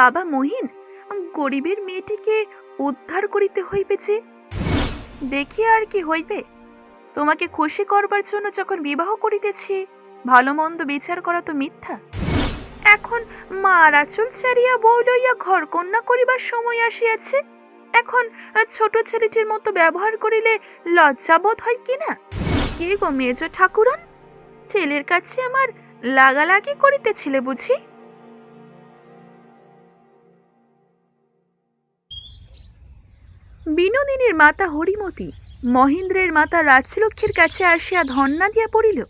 বাবা মহিন, গরিবের মেয়েটিকে উদ্ধার করিতে হইবে যে। দেখি আর কি হইবে। তোমাকে খুশি করবার জন্য যখন বিবাহ করিতেছি ভালো মন্দ বিচার করা তো মিথ্যা। এখন মার আচল ছাড়িয়া বউ লইয়া ঘর কন্যা করিবার সময় আসিয়াছে। এখন ছোট ছেলেটির মতো ব্যবহার করিলে লজ্জাবোধ হয় কি না? কে গো মেজ ঠাকুরন? ছেলের কাছে আমার লাগালাগি করিতেছিলে বুঝি? বিনোদিনীর মাতা হরিমতি, মহেন্দ্রের মাতা রাজলক্ষ্মীর কাছে আসিয়া ধন্না দিয়া পড়িল।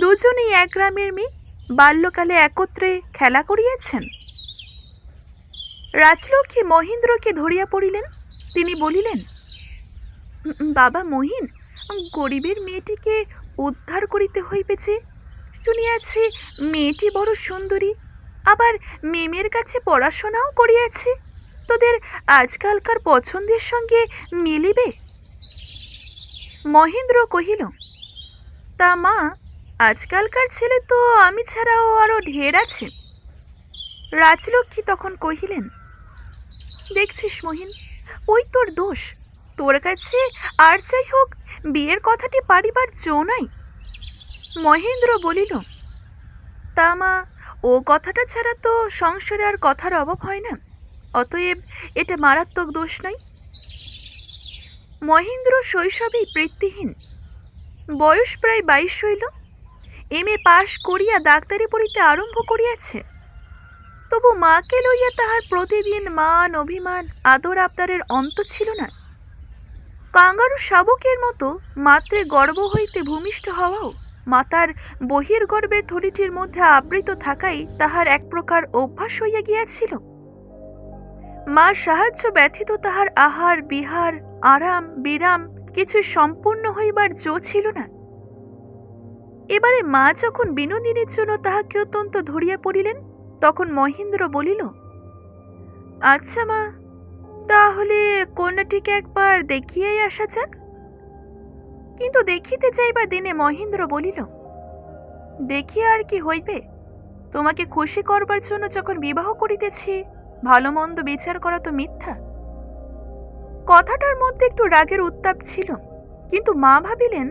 দুজনেই এক গ্রামের মেয়ে, বাল্যকালে একত্রে খেলা করিয়াছেন। রাজলক্ষ্মী মহেন্দ্রকে ধরিয়া পড়িলেন। তিনি বলিলেন বাবা মহিন, গরিবের মেয়েটিকে উদ্ধার করিতে হইবে যে। শুনিয়াছি মেয়েটি বড় সুন্দরী, আবার মেমের কাছে পড়াশোনাও করিয়াছে। তোদের আজকালকার পছন্দের সঙ্গে মিলিবে? মহেন্দ্র কহিল, তা মা, আজকালকার ছেলে তো আমি ছাড়াও আরও ঢের আছে। রাজলক্ষ্মী তখন কহিলেন, দেখছিস মহিন, ওই তোর দোষ। তোর কাছে আর যাই হোক, বিয়ের কথাটি পারিবার জো নাই। মহেন্দ্র বলিল, তা মা, ও কথাটা ছাড়া তো সংসারে আর কথার অভাব হয় না। অতএব এটা মারাত্মক দোষ নয়। মহেন্দ্র শৈশবেই বৃত্তিহীন বয়স প্রায় বাইশ হইল। এম এ পাশ করিয়া ডাক্তারি পড়িতে আরম্ভ করিয়াছে। তবু মাকে লইয়া তাহার প্রতিদিন মান, অভিমান, আদর আবদারের অন্ত ছিল না। কাঙ্গারু শাবকের মতো মাত্রে গর্ব হইতে ভূমিষ্ঠ হওয়াও মাতার বহির্গর্ভের থলিটির মধ্যে আবৃত থাকাই তাহার এক প্রকার অভ্যাস হইয়া গিয়াছিল। মার সাহায্য ব্যথিত তাহার আহার, বিহার, আরাম, বিরাম কিছু সম্পূর্ণ হইবার জো ছিল না। এবারে মা যখন বিনোদিনীর জন্য তাহাকে অত্যন্ত ধরিয়া পড়িলেন, তখন মহেন্দ্র বলিল আচ্ছা মা, তাহলে কন্যাটিকে একবার দেখিয়াই আসা যাক। কিন্তু দেখিতে যাইবা দিনে মহেন্দ্র বলিল, দেখিয়া আর কি হইবে? তোমাকে খুশি করবার জন্য যখন বিবাহ করিতেছি ভালো মন্দ বিচার করা তো মিথ্যা। কথাটার মধ্যে একটু রাগের উত্তাপ ছিল, কিন্তু মা ভাবিলেন,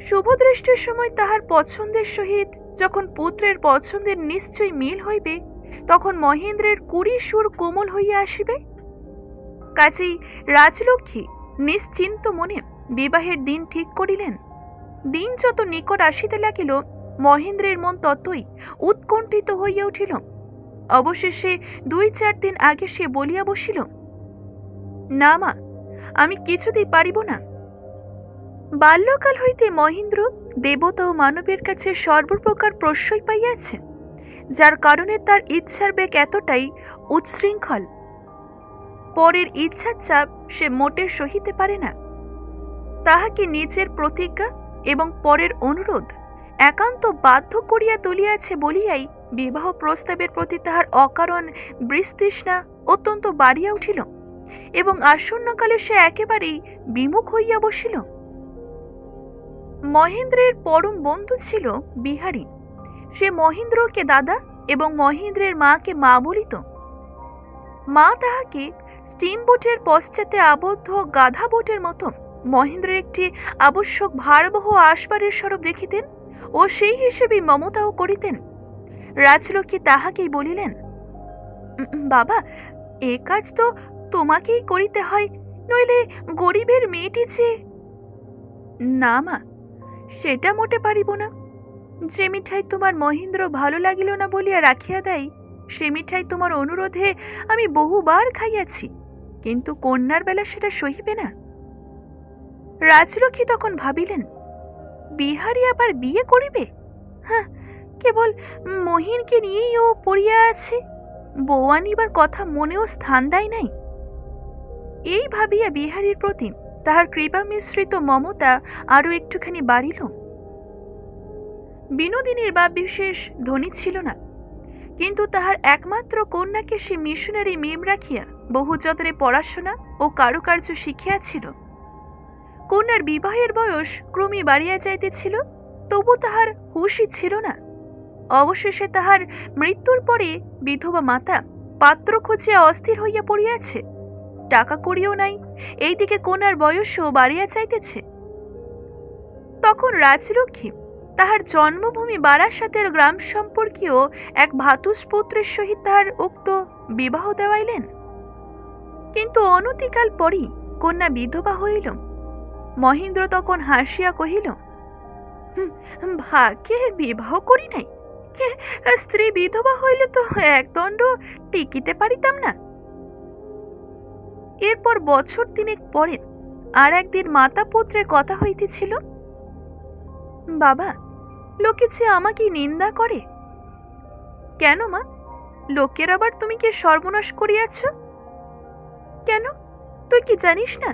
শুভদৃষ্টির সময় তাহার পছন্দের সহিত যখন পুত্রের পছন্দের নিশ্চয়ই মিল হইবে, তখন মহেন্দ্রের কুড়ি সুর কোমল হইয়া আসিবে। কাজেই রাজলক্ষ্মী নিশ্চিন্ত মনে বিবাহের দিন ঠিক করিলেন। দিন যত নিকট আসিতে লাগিল, মহেন্দ্রের মন ততই উৎকণ্ঠিত হইয়া উঠিল। অবশেষে দুই চার দিন আগে সে বলিয়া বসিল, না মা, আমি কিছুতেই পারিব না। বাল্যকাল হইতে মহেন্দ্র দেবতা ও মানবের কাছে সর্বপ্রকার প্রশ্রয় পাইয়াছে, যার কারণে তার ইচ্ছার বেগ এতটাই উচ্ছৃঙ্খল। পরের ইচ্ছার চাপ সে মোটে সহিতে পারে না। তাহাকে নিজের প্রতিজ্ঞা এবং পরের অনুরোধ একান্ত বাধ্য করিয়া তুলিয়াছে বলিয়াই বিবাহ প্রস্তাবের প্রতি তাহার অকারণ বৃস্তৃষ্ণা অত্যন্ত বাড়িয়া উঠিল এবং আসন্নকালে সে একেবারেই বিমুখ হইয়া বসিল। মহেন্দ্রের পরম বন্ধু ছিল বিহারী। সে মহেন্দ্রকে দাদা এবং মহেন্দ্রের মাকে মা বলিত। মা তাহাকে স্টিম বোটের পশ্চাতে আবদ্ধ গাধা বোটের মতো মহেন্দ্রের একটি আবশ্যক ভারবহ আসবারের স্বরূপ দেখিতেন ও সেই হিসেবে মমতাও করিতেন। রাজলক্ষ্মী তাহাকেই বলিলেন "উম, উম, বাবা এ কাজ তো তোমাকেই করিতে হয় নইলে গরিবের মেয়েটি যে না মা সেটা মোটে পারিব না। যে মিঠাই তোমার মহেন্দ্র ভালো লাগিল না বলিয়া রাখিয়া দেয় সে মিঠাই তোমার অনুরোধে আমি বহুবার খাইয়াছি কিন্তু কন্যার বেলা সেটা সহিবে না। রাজলক্ষ্মী তখন ভাবিলেন বিহারি আবার বিয়ে করিবে? হ্যাঁ কেবল মহিনকে নিয়েই ও পড়িয়া আছে। বউ আনিবার কথা মনেও স্থান দেয় নাই। এই ভাবিয়া বিহারীর প্রতি তাহার কৃপা মিশ্রিত মমতা আরও একটুখানি বাড়িল। বিনোদিনীর বা বিশেষ ধনী ছিল না, কিন্তু তাহার একমাত্র কন্যাকে সে মিশনারি মেম রাখিয়া বহু যত্রে পড়াশোনা ও কারুকার্য শিখিয়াছিল। কন্যার বিবাহের বয়স ক্রমে বাড়িয়া যাইতেছিল, তবু তাহার হুশই ছিল না। অবশেষে তাহার মৃত্যুর পরে বিধবা মাতা পাত্র খুঁজিয়া অস্থির হইয়া পড়িয়াছে। টাকা করিও নাই এইদিকে কন্যার বয়সও বাড়িয়া চাইতেছে তখন রাজলক্ষ্মী তাহার জন্মভূমি বারাসাতের গ্রাম সম্পর্কীয় এক ভাতুষপুত্রের সহিত তাহার উক্ত বিবাহ দেওয়াইলেন। কিন্তু অনতিকাল পরই কন্যা বিধবা হইল। মহেন্দ্র তখন হাসিয়া কহিল "হুম, ভাগ্যে বিবাহ করি নাই। কে, স্ত্রী বিধবা হইলে তো একদণ্ড টিকিতে পারিতাম না। এরপর বছর তিনেক পরে আর একদিন মাতা পুত্রে কথা হইতেছিল বাবা লোকে যে আমাকে নিন্দা করে। কেন মা? লোকের আবার তুমি কি সর্বনাশ করিয়াছ? কেন? তুই কি জানিস না?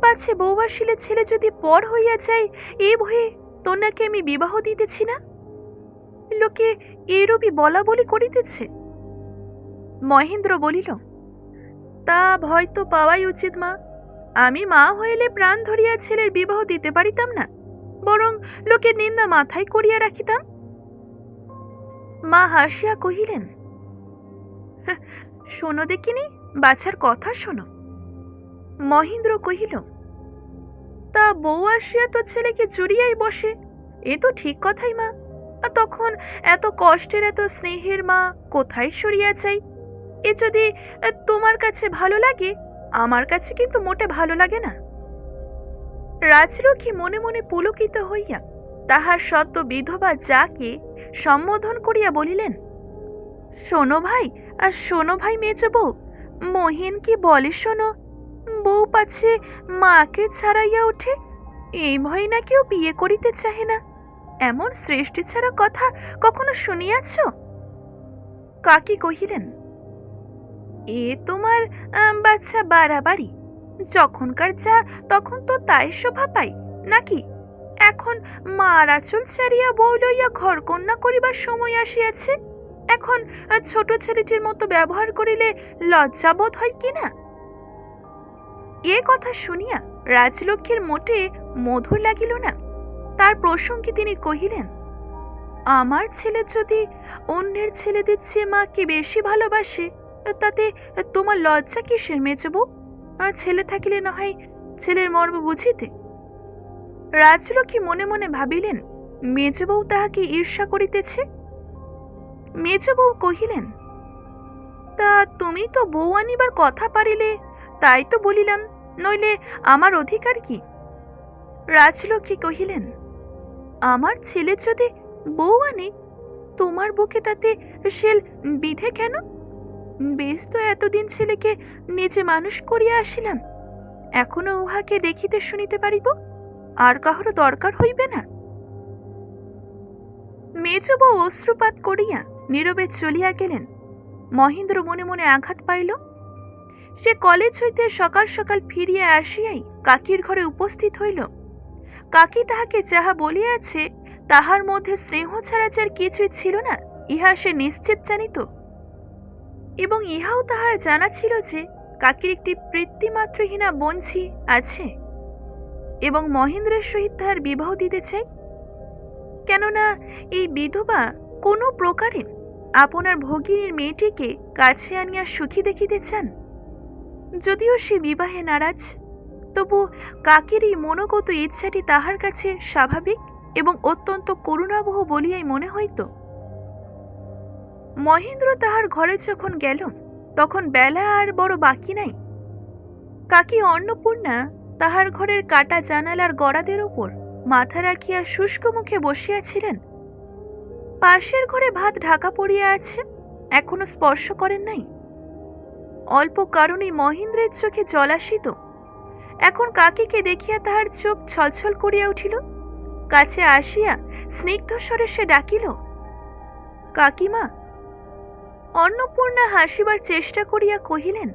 পাছে বৌবাসিলে ছেলে যদি পর হইয়া যায় এ ভয়ে তোর নাকি আমি বিবাহ দিতেছি না? লোকে এরূপই বলা বলি করিতেছে? মহেন্দ্র বলিল তা ভয় তো পাওয়াই উচিত মা। আমি মা হইলে প্রাণ ধরিয়া ছেলের বিবাহ দিতে পারিতাম না বরং লোকের নিন্দা মাথায় করিয়া রাখিতাম। মা হাসিয়া কহিলেন "হাহ, শোনো দেখিনি বাছার কথা শোনো। মহেন্দ্র কহিল তা বউ আসিয়া তো ছেলেকে জড়িয়াই বসে এ তো ঠিক কথাই মা। তখন এত কষ্টের, এত স্নেহের মা কোথায় সরিয়া যাই এ যদি তোমার কাছে ভালো লাগে, আমার কাছে কিন্তু মোটে ভালো লাগে না। রাজলক্ষ্মী মনে মনে পুলকিত হইয়া তাহার সত্য বিধবা যাকে সম্বোধন করিয়া বলিলেন, শোনো ভাই, আর শোনো ভাই মেজ বউ, মহিন কি বলে শোনো? বউ পাছে মাকে ছাড়াইয়া ওঠে, এই ভয় না কেউ বিয়ে করিতে চাহে না? এমন সৃষ্টি ছাড়া কথা কখনো শুনিয়াছ? কাকি কহিলেন, এ তোমার বাচ্চা বাড়াবাড়ি। যখনকার যা, তখন তো তাই শোভা পাই। নাকি এখন মার আঁচল ছাড়িয়া বউ লইয়া ঘর কন্যা করিবার সময় আসিয়াছে? এখন ছোট ছেলেটির মতো ব্যবহার করিলে লজ্জাবোধ হয় কি না? এ কথা শুনিয়া রাজলক্ষ্মীর মোটে মধুর লাগিল না। তার প্রসঙ্গে তিনি কহিলেন, আমার ছেলে যদি অন্যের ছেলেদের চেয়ে মাকে বেশি ভালোবাসে, তাতে তোমার লজ্জা কিসের মেজবউ? আর ছেলে থাকিলে না হয় ছেলের মর্ম বুঝিতে? রাজলক্ষ্মী মনে মনে ভাবিলেন, মেজবউ তাহাকে ঈর্ষা করিতেছে? মেজবউ কহিলেন, তা তুমি তো বউ আনিবার কথা পারিলে, তাই তো বলিলাম, নইলে আমার অধিকার কি? রাজলক্ষ্মী কহিলেন আমার ছেলে যদি বউ আনে, তোমার বুকে তাতে শেল বিধে কেন? বেশ তো এতদিন ছেলেকে নিজে মানুষ করিয়া আসিলাম, এখনও উহাকে দেখিতে শুনিতে পারিব, আর কাহারও দরকার হইবে না। মেজব অশ্রুপাত করিয়া নীরবে চলিয়া গেলেন, মহেন্দ্র মনে মনে আঘাত পাইল। সে কলেজ হইতে সকাল সকাল ফিরিয়া আসিয়াই কাকির ঘরে উপস্থিত হইল। কাকি তাহাকে যাহা বলিয়াছে, তাহার মধ্যে স্নেহ ছাড়া যার কিছুই ছিল না, ইহা সে নিশ্চিত জানিত। এবং ইহাও তাহার জানা ছিল যে, কাকির একটি বৃত্তিমাত্রহীনা বঞ্ঝি আছে। এবং মহেন্দ্রের সহিত তাহার বিবাহ দিতে চাই। কেননা এই বিধবা কোনো প্রকারে আপনার ভগিনীর মেয়েটিকে কাছে আনিয়া সুখী দেখিতে চান। যদিও সে বিবাহে নারাজ। তবু কাকের এই মনোগত ইচ্ছাটি তাহার কাছে স্বাভাবিক এবং অত্যন্ত করুণাবহ বলিয়াই মনে হইত। মহেন্দ্র তাহার ঘরে যখন গেল, তখন বেলা আর বড় বাকি নাই। কাকি অন্নপূর্ণা তাহার ঘরের কাটা জানালার গড়াদের ওপর মাথা রাখিয়া শুষ্ক মুখে বসিয়াছিলেন। পাশের ঘরে ভাত ঢাকা পড়িয়া আছে, এখনও স্পর্শ করেন নাই। অল্প কারণেই মহেন্দ্রের চোখে জল আসিত। এখন কাকিকে দেখিয়া তাহার চোখ ছলছল করিয়া উঠিল? কাছে আসিয়া স্নিগ্ধ স্বরে সে ডাকিল কাকিমা! অন্নপূর্ণা হাসিবার চেষ্টা করিয়া কহিলেন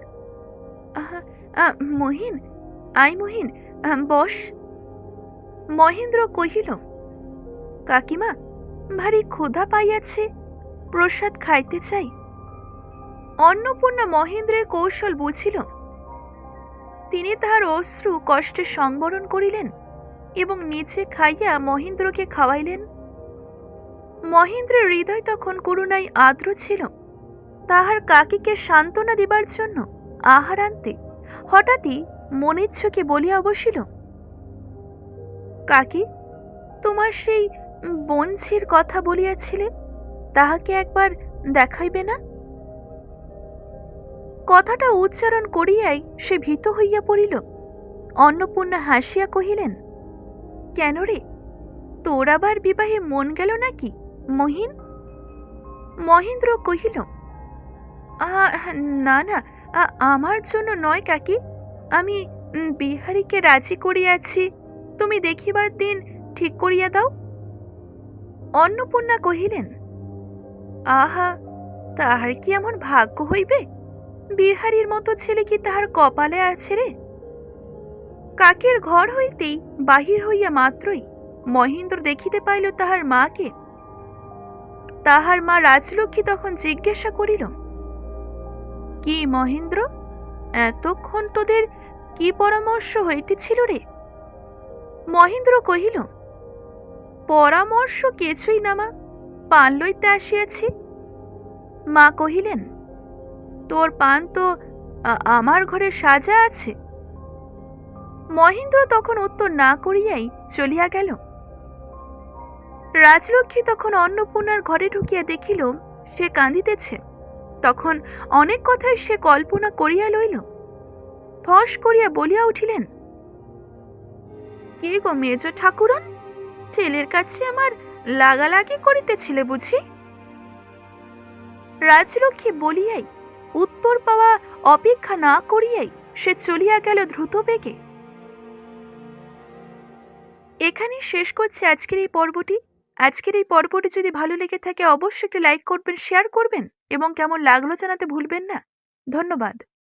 "আহা, মহিন আই মহিন বস। মহেন্দ্র কহিল কাকিমা ভারী ক্ষুধা পাইয়াছে প্রসাদ খাইতে চাই। অন্নপূর্ণা মহেন্দ্রের কৌশল বুঝিল তিনি তাহার অশ্রু কষ্টে সংবরণ করিলেন এবং নিচে খাইয়া মহেন্দ্রকে খাওয়াইলেন। মহেন্দ্রের হৃদয় তখন করুণায় আর্দ্র ছিল। তাহার কাকিকে সান্ত্বনা দিবার জন্য আহার আনতে হঠাৎই মনিচ্ছকে বলিয়া বসিল, কাকি, তোমার সেই বঞ্ছির কথা বলিয়াছিলে, তাহাকে একবার দেখাইবে না? কথাটা উচ্চারণ করিয়াই সে ভীত হইয়া পড়িল। অন্নপূর্ণা হাসিয়া কহিলেন কেন রে? তোর আবার বিবাহে মন গেল নাকি মহিন? মহেন্দ্র কহিল "আ, না না আমার জন্য নয় কাকি। আমি বিহারীকে রাজি করিয়াছি। তুমি দেখিবার দিন ঠিক করিয়া দাও। অন্নপূর্ণা কহিলেন আহা তাহার কি এমন ভাগ্য হইবে? বিহারীর মতো ছেলে কি তাহার কপালে আছে রে? কাকের ঘর হইতেই বাহির হইয়া মাত্রই মহেন্দ্র দেখিতে পাইল তাহার মাকে। তাহার মা রাজলক্ষ্মী তখন জিজ্ঞাসা করিল, কি মহেন্দ্র, এতক্ষণ তোদের কি পরামর্শ হইতেছিল রে? মহেন্দ্র কহিল, পরামর্শ কিছুই না মা পান লইতে আসিয়াছি। মা কহিলেন তোর পান তো আমার ঘরে সাজা আছে। মহেন্দ্র তখন উত্তর না করিয়াই চলিয়া গেল। রাজলক্ষ্মী তখন অন্নপূর্ণার ঘরে ঢুকিয়া দেখিল, সে কাঁদিতেছে। তখন অনেক কথাই সে কল্পনা করিয়া লইল। ফস করিয়া বলিয়া উঠিলেন, কে গো মেজ ঠাকুরন, ছেলের কাছে আমার লাগালাগি করিতেছিলে বুঝি? রাজলক্ষ্মী বলিয়াই উত্তর পাওয়া অপেক্ষা না করিয়াই সে চলিয়া গেল দ্রুত বেগে। এখানেই শেষ করছে আজকের এই পর্বটি। আজকের এই পর্বটি যদি ভালো লেগে থাকে, অবশ্যই একটি লাইক করবেন, শেয়ার করবেন এবং কেমন লাগল জানাতে ভুলবেন না। ধন্যবাদ।